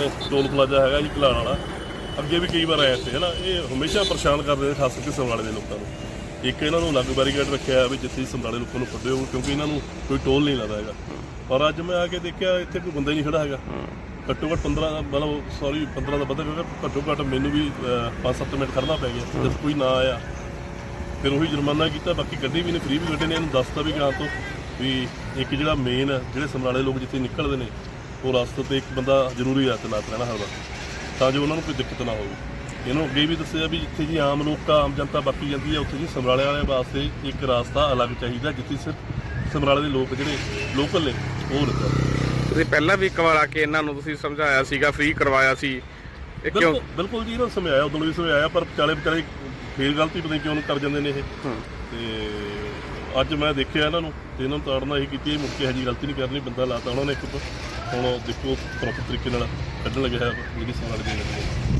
ਆਪਣੇ toll plaza ਹੈਗਾ ਜੀ ਕਲਾਣ ਵਾਲਾ। ਅੱਗੇ ਵੀ ਕਈ ਵਾਰ ਆਇਆ ਇੱਥੇ, ਹਨਾ? ਇਹ ਹਮੇਸ਼ਾ ਪਰੇਸ਼ਾਨ ਕਰਦੇ ਨੇ, ਖਾਸ ਕਰਕੇ ਸਮਰਾਲੇ ਦੇ ਲੋਕਾਂ ਨੂੰ। ਇੱਕ ਇਹਨਾਂ ਨੂੰ ਅਲੱਗ ਬੈਰੀਕੇਡ ਰੱਖਿਆ ਵੀ ਜਿੱਥੇ ਸਮਰਾਲੇ ਲੋਕਾਂ ਨੂੰ ਕੱਢਿਓ ਕਿਉਂਕਿ ਇਹਨਾਂ ਨੂੰ ਕੋਈ ਟੋਲ ਨਹੀਂ ਲੱਗਦਾ ਹੈਗਾ। ਪਰ ਅੱਜ ਮੈਂ ਆ ਕੇ ਦੇਖਿਆ, ਇੱਥੇ ਕੋਈ ਬੰਦਾ ਹੀ ਨਹੀਂ ਖੜਾ ਹੈਗਾ। ਘੱਟੋ ਘੱਟ 15 ਮਤਲਬ ਸੌਰੀ 15 ਦਾ ਪਤਾ ਕਿਉਂਕਿ ਘੱਟੋ ਘੱਟ ਮੈਨੂੰ ਵੀ 5-7 ਮਿੰਟ ਖੜਨਾ ਪੈ ਗਿਆ। ਜਦ ਕੋਈ ਨਾ ਆਇਆ। ਫਿਰ ਉਹੀ ਜੁਰਮਾਨਾ ਕੀਤਾ, ਬਾਕੀ ਗੱਡੀ ਵੀ ਨੇ ਫ੍ਰੀ ਵੀ ਗੱਡੇ ਨੇ, ਇਹਨੂੰ ਦੱਸਤਾ ਵੀ ਗਾਂ ਤੋਂ ਵੀ ਇੱਕ ਜਿਹੜਾ ਮੇਨ ਜਿਹੜੇ ਸਮਰਾਲੇ ਲੋਕ ਜਿੱਥੇ ਨਿਕਲਦੇ ਨੇ ਉਹ ਰਸਤੇ ਤੇ ਇੱਕ ਬੰਦਾ ਜ਼ਰੂਰੀ ਆ ਤਨਾਤ ਰਹਿਣਾ ਹਰਦਾ ਤਾਂ ਜੋ ਉਹਨਾਂ ਨੂੰ ਕੋਈ ਦਿੱਕਤ ਨਾ ਹੋਵੇ। ਇਹਨੂੰ ਅੱਗੇ ਵੀ ਦੱਸਿਆ ਵੀ ਜਿੱਥੇ ਜੀ ਆਮ ਲੋਕ ਆਮ ਜਨਤਾ ਬਾਕੀ ਜਾਂਦੀ ਹੈ ਉੱਥੇ ਜੀ ਸਮਰਾਲੇ ਵਾਲਿਆਂ ਵਾਸਤੇ ਇੱਕ ਰਸਤਾ ਅਲੱਗ ਚਾਹੀਦਾ ਜਿੱਥੇ ਸਿਰਫ ਸਮਰਾਲੇ ਦੇ ਲੋਕ ਜਿਹੜੇ ਲੋਕਲ ਨੇ ਉਹ ਨਿਕਲ ਤੁਸੀਂ ਪਹਿਲਾਂ ਵੀ ਇੱਕ ਵਾਰ ਆ ਕੇ ਇਹਨਾਂ ਨੂੰ ਤੁਸੀਂ ਸਮਝਾਇਆ ਸੀਗਾ ਫ੍ਰੀ ਕਰਵਾਇਆ ਸੀ। ਇਹ ਕਿਉਂ? ਬਿਲਕੁਲ ਬਿਲਕੁਲ ਜੀ ਇਹਨਾਂ ਨੂੰ ਸਮਝਾਇਆ ਉਦੋਂ ਵੀ ਸਮਝਾਇਆ ਪਰ ਵਿਚਾਲੇ ਵਿਚਾਲੇ ਫੇਰ ਗਲਤੀ ਪਤਾ ਨਹੀਂ ਕਿਉਂ ਕਰ ਜਾਂਦੇ ਨੇ ਇਹ। ਹੂੰ। ਤੇ ਅੱਜ ਮੈਂ ਦੇਖਿਆ ਇਹਨਾਂ ਨੂੰ ਤੇ ਇਹਨਾਂ ਨੂੰ ਤਾੜਨਾ ਹੀ ਕੀਤੀ ਮੁੜ ਕੇ ਹਜੀ ਗਲਤੀ ਨਹੀਂ ਕਰਨੀ, ਬੰਦਾ ਲਾਤਾ ਉਹਨਾਂ ਨੇ ਇੱਕ ਹੁਣ ਦੇਖੋ, ਪ੍ਰੋਪਰ ਤਰੀਕੇ ਨਾਲ ਕੱਢਣ ਲੱਗਿਆ ਹੈ ਜਿਹੜੀ ਸਮਾਲ ਦੇ ਲੱਗੇ